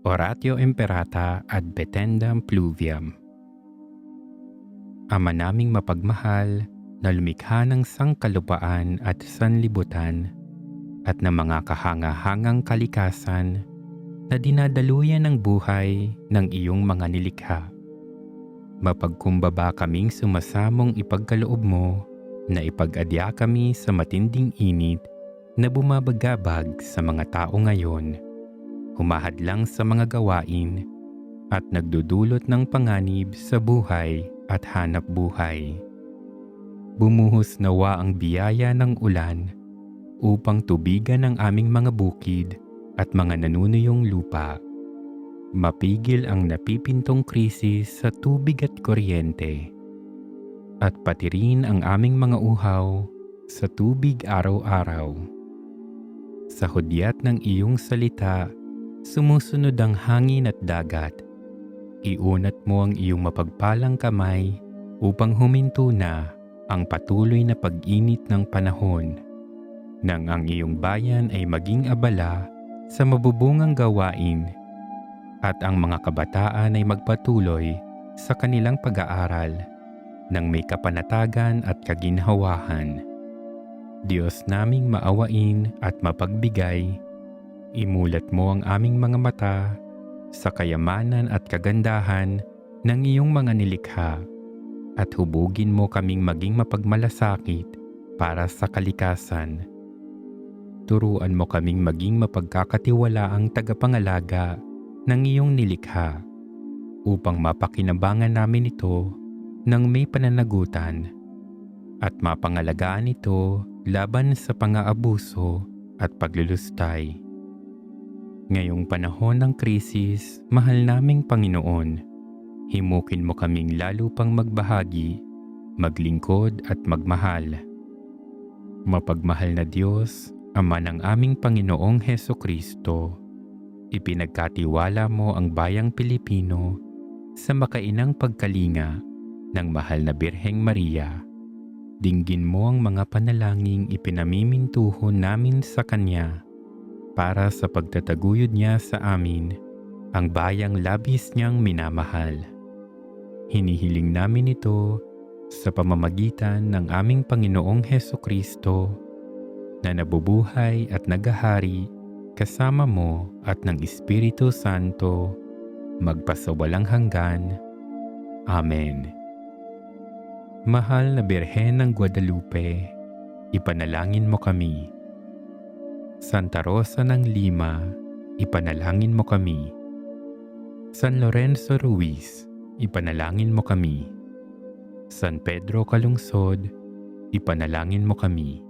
Oratio Imperata ad Petendam Pluviam. Ama naming mapagmahal na lumikha ng sangkalupaan at sanlibutan at ng mga kahanga-hangang kalikasan na dinadaluyan ng buhay ng iyong mga nilikha. Mapagkumbaba kaming sumasamong ipagkaloob mo na ipag-adya kami sa matinding init na bumabagabag sa mga tao ngayon, humahadlang sa mga gawain at nagdudulot ng panganib sa buhay at hanap buhay. Bumuhos nawa ang biyaya ng ulan upang tubigan ang aming mga bukid at mga nanunuyong lupa. Mapigil ang napipintong krisis sa tubig at kuryente. At pati rin ang aming mga uhaw sa tubig araw-araw. Sa hudyat ng iyong salita, sumusunod ang hangin at dagat. Iunat mo ang iyong mapagpalang kamay upang huminto na ang patuloy na pag-init ng panahon nang ang iyong bayan ay maging abala sa mabubungang gawain at ang mga kabataan ay magpatuloy sa kanilang pag-aaral ng may kapanatagan at kaginhawahan. Diyos naming maawain at mapagbigay, imulat mo ang aming mga mata sa kayamanan at kagandahan ng iyong mga nilikha at hubugin mo kaming maging mapagmalasakit para sa kalikasan. Turuan mo kaming maging mapagkakatiwalaang tagapangalaga ng iyong nilikha upang mapakinabangan namin ito ng may pananagutan at mapangalagaan ito laban sa pang-aabuso at paglulustay. Ngayong panahon ng krisis, mahal naming Panginoon, himukin mo kaming lalo pang magbahagi, maglingkod at magmahal. Mapagmahal na Diyos, Ama ng aming Panginoong Heso Kristo, ipinagkatiwala mo ang bayang Pilipino sa makainang pagkalinga ng mahal na Birheng Maria dinggin mo ang mga panalangin ipinamimintuho namin sa Kanya para sa pagtataguyod niya sa amin ang bayang labis niyang minamahal. Hinihiling namin ito sa pamamagitan ng aming Panginoong Heso Kristo na nabubuhay at nagahari kasama mo at ng Espiritu Santo magpasawalang hanggan. Amen. Mahal na Birhen ng Guadalupe, ipanalangin mo kami. Santa Rosa ng Lima, ipanalangin mo kami. San Lorenzo Ruiz, ipanalangin mo kami. San Pedro Calungsod, ipanalangin mo kami.